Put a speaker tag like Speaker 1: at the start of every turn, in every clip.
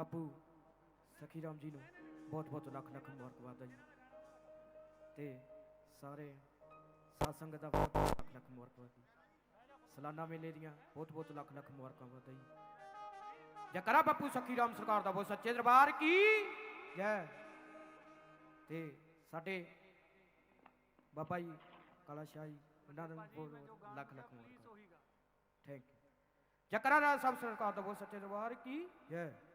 Speaker 1: ਬਾਪੂ, ਸਖੀ ਰਾਮ ਜੀ ਨੂੰ ਬਹੁਤ ਬਹੁਤ ਲੱਖ ਲੱਖ ਮੁਬਾਰਕਬਾਦ ਜੀ। ਤੇ ਸਾਰੇ ਸਾਧ ਸੰਗਤ ਦਾ ਬਹੁਤ ਲੱਖ ਲੱਖ ਮੁਬਾਰਕਬਾਦ ਜੀ। ਸਾਲਾਨਾ ਮੇਲੇ ਦੀਆਂ ਬਹੁਤ ਬਹੁਤ ਲੱਖ ਲੱਖ ਮੁਬਾਰਕਬਾਦ ਜੀ। ਜਕਰਾ ਬਾਪੂ, ਸਖੀ ਰਾਮ ਸਰਕਾਰ ਦਾ ਬਹੁਤ ਸੱਚੇ ਦਰਬਾਰ ਕੀ? ਜੈ। ਤੇ ਸਾਡੇ ਬਾਬਾ ਜੀ, ਕਾਲਾ ਸ਼ਾਹ ਜੀ, ਉਹਨਾਂ ਦਾ ਬਹੁਤ ਲੱਖ ਲੱਖ ਮੁਬਾਰਕਾਂ ਥੈਂਕ ਯੂ ਜਕਰਾ ਰਾਜ ਸਾਹਿਬ ਸਰਕਾਰ ਦਾ ਬਹੁਤ ਸੱਚੇ ਦਰਬਾਰ ਕੀ? ਜੈ।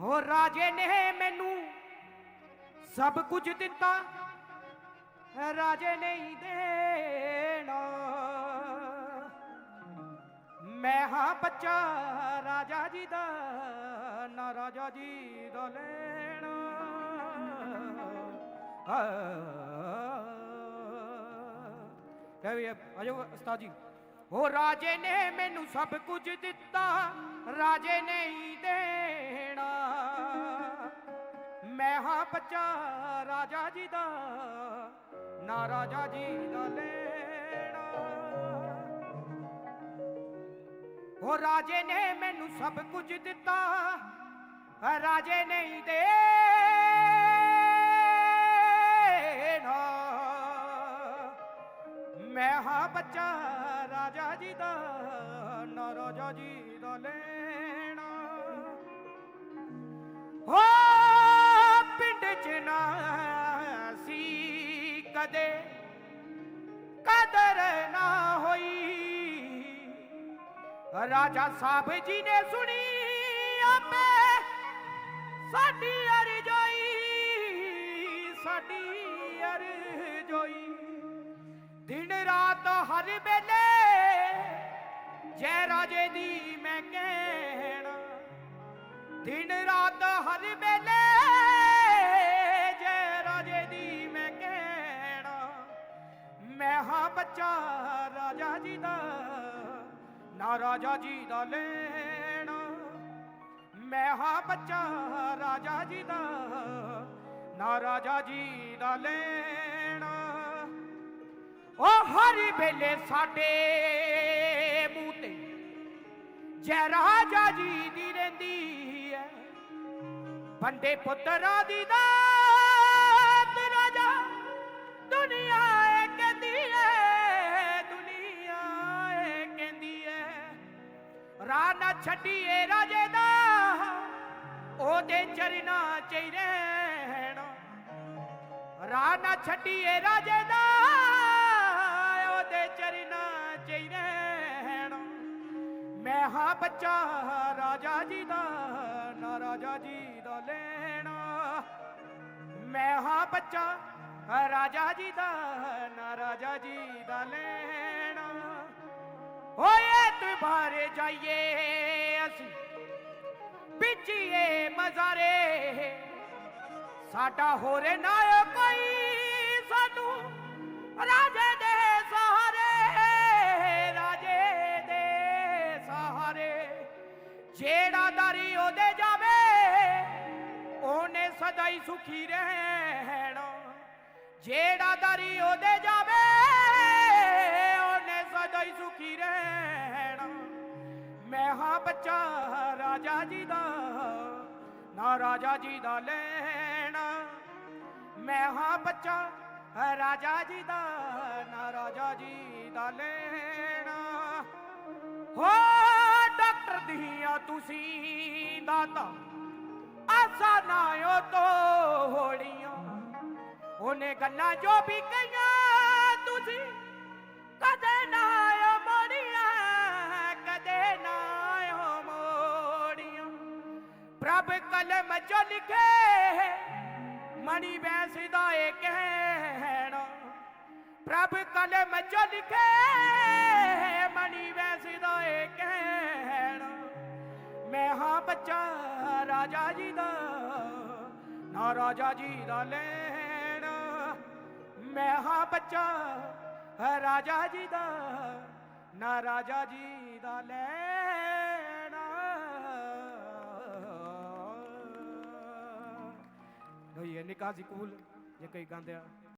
Speaker 1: ਹੋ ਰਾਜੇ ਨੇ ਮੈਨੂੰ ਸਭ ਕੁਝ ਦਿੱਤਾ। ਰਾਜੇ ਨੇ ਹੀ ਦੇਣਾ। ਮੈਂ ਹਾਂ ਬੱਚਾ, ਰਾਜਾ ਜੀ ਦਾ ਨਾ, ਰਾਜਾ ਜੀ ਦਾ ਲੈਣਾ। ਕਹੇ ਆਜੋ ਉਸਤਾਦ ਜੀ। ਹੋ ਰਾਜੇ ਨੇ ਮੈਨੂੰ ਸਭ ਕੁਝ ਦਿੱਤਾ, ਰਾਜੇ ਨੇ ਹੀ ਦੇਣਾ। ਮੈਂ ਹਾਂ ਬੱਚਾ ਰਾਜਾ ਜੀ ਦਾ, ਨਾ ਰਾਜਾ ਜੀ ਦਾ ਲੈਣਾ। ਉਹ ਰਾਜੇ ਨੇ ਮੈਨੂੰ ਸਭ ਕੁਝ ਦਿੱਤਾ, ਰਾਜੇ ਨਹੀਂ ਦੇ ਮੈਂ ਹਾਂ ਬੱਚਾ, ਰਾਜਾ ਜੀ ਦਾ ਨਾ ਰਾਜਾ ਜੀ ਦਾ ਲੈਣਾ। ਹੋ ਪਿੰਡ ਚ ਨਾ ਸੀ ਕਦੇ, ਕਦਰ ਨਾ ਹੋਈ। ਰਾਜਾ ਸਾਹਿਬ ਜੀ ਨੇ ਸੁਣੀ ਆਪੇ, ਸਾਡੀ ਅਰਜ਼ੋਈ, ਸਾਡੀ ਦਿਨ ਰਾਤ ਹਰ ਵੇਲੇ ਜੈ ਰਾਜੇ ਦੀ ਮੈਂ ਕਹਿਣਾ। ਦਿਨ ਰਾਤ ਹਰ ਵੇਲੇ ਜੈ ਰਾਜੇ ਦੀ ਮੈਂ ਕਹਿਣਾ। ਮੈਂ ਹਾਂ ਬੱਚਾ ਰਾਜਾ ਜੀ ਦਾ, ਨਾ ਰਾਜਾ ਜੀ ਦਾ ਲੈਣਾ। ਮੈਂ ਹਾਂ ਬੱਚਾ ਰਾਜਾ ਜੀ ਦਾ, ਨਾ ਰਾਜਾ ਜੀ ਦਾ ਲੈਣਾ। ਉਹ ਹਰ ਵੇਲੇ ਸਾਡੇ ਮੂੰਹ ਤੇ ਜੈ ਰਾਜਾ ਜੀ ਦੀ ਰਹਿੰਦੀ ਹੈ ਬੰਦੇ ਪੁੱਤਰਾਂ ਦੀ ਦਾਤ ਰਾਜਾ, ਦੁਨੀਆ ਇਹ ਕਹਿੰਦੀ ਏ ਦੁਨੀਆ ਇਹ ਕਹਿੰਦੀ ਏ ਰਾਹ ਨਾ ਛੱਡੀਏ ਰਾਜੇ ਦਾ, ਉਹਦੇ ਚਰਨਾਂ ਚ ਰਹਿਣਾ। ਰਾਹ ਨਾ ਛੱਡੀਏ ਰਾਜੇ ਦਾ ਮੈਂ ਬੱਚਾ, ਰਾਜਾ ਜੀ ਦਾ, ਨਾ ਰਾਜਾ ਜੀ ਦਾ ਲੈਣਾ। ਮੈਂ ਹਾਂ ਬੱਚਾ, ਰਾਜਾ ਜੀ ਦਾ, ਨਾ ਰਾਜਾ ਜੀ ਦਾ ਲੈਣਾ। ਓਏ ਤੂੰ ਬਾਹਰ ਜਾਈਏ ਅਸੀਂ, ਪਿੱਛੀਏ ਮਜ਼ਾਰੇ। ਸਾਡਾ ਹੋਰ ਨਾ ਕੋਈ ਸਾਨੂੰ, ਰਾਜੇ ਜਿਹੜਾ ਦਾਰੀ ਉਹਦੇ ਜਾਵੇ, ਉਹਨੇ ਸਦਾ ਹੀ ਸੁਖੀ ਰਹਿਣਾ। ਜਿਹੜਾ ਦਾਰੀ ਉਹਦੇ ਜਾਵੇ, ਉਹਨੇ ਸਦਾ ਹੀ ਸੁਖੀ ਰਹਿਣਾ। ਮੈਂ ਹਾਂ ਬੱਚਾ ਰਾਜਾ ਜੀ ਦਾ, ਨਾ ਰਾਜਾ ਜੀ ਦਾ ਲੈਣਾ। ਮੈਂ ਹਾਂ ਬੱਚਾ ਰਾਜਾ ਜੀ ਦਾ, ਨਾ ਰਾਜਾ ਜੀ ਦਾ ਲੈਣਾ। ਤੁਸੀਂ ਦਾਤਾ। ਆਸਾ ਨਾ ਉਹ ਤੋਂ ਉਹਨੇ ਗੱਲਾਂ ਜੋ ਵੀ ਕਈਆਂ ਤੁਸੀਂ, ਕਦੇ ਨਾ ਆਇਓ ਮੋੜੀਆਂ, ਕਦੇ ਨਾ ਆਇਓ ਮੋੜੀਆਂ। ਪ੍ਰਭ ਕਲਮ ਚ ਲਿਖੇ, ਮਣੀ ਬੈਸ ਦਾ ਇਹ ਕਹਿਣਾ। ਪ੍ਰਭ ਕਲਮ ਚ ਲਿਖੇ, ਮਣੀ ਬੈਸ ਦਾ ਇਹ ਕਹਿਣਾ। ਮੈਂ ਹਾਂ ਬੱਚਾ, ਰਾਜਾ ਜੀ ਦਾ, ਨਾ ਰਾਜਾ ਜੀ ਦਾ ਲੈਣਾ। ਮੈਂ ਹਾਂ ਬੱਚਾ, ਰਾਜਾ ਜੀ ਦਾ, ਨਾ ਰਾਜਾ ਜੀ ਦਾ ਲੈਣਾ। ਹੋਈ ਹੈ ਨਿਕਾਹ ਜੇ ਕਈ ਗਾਉਂਦੇ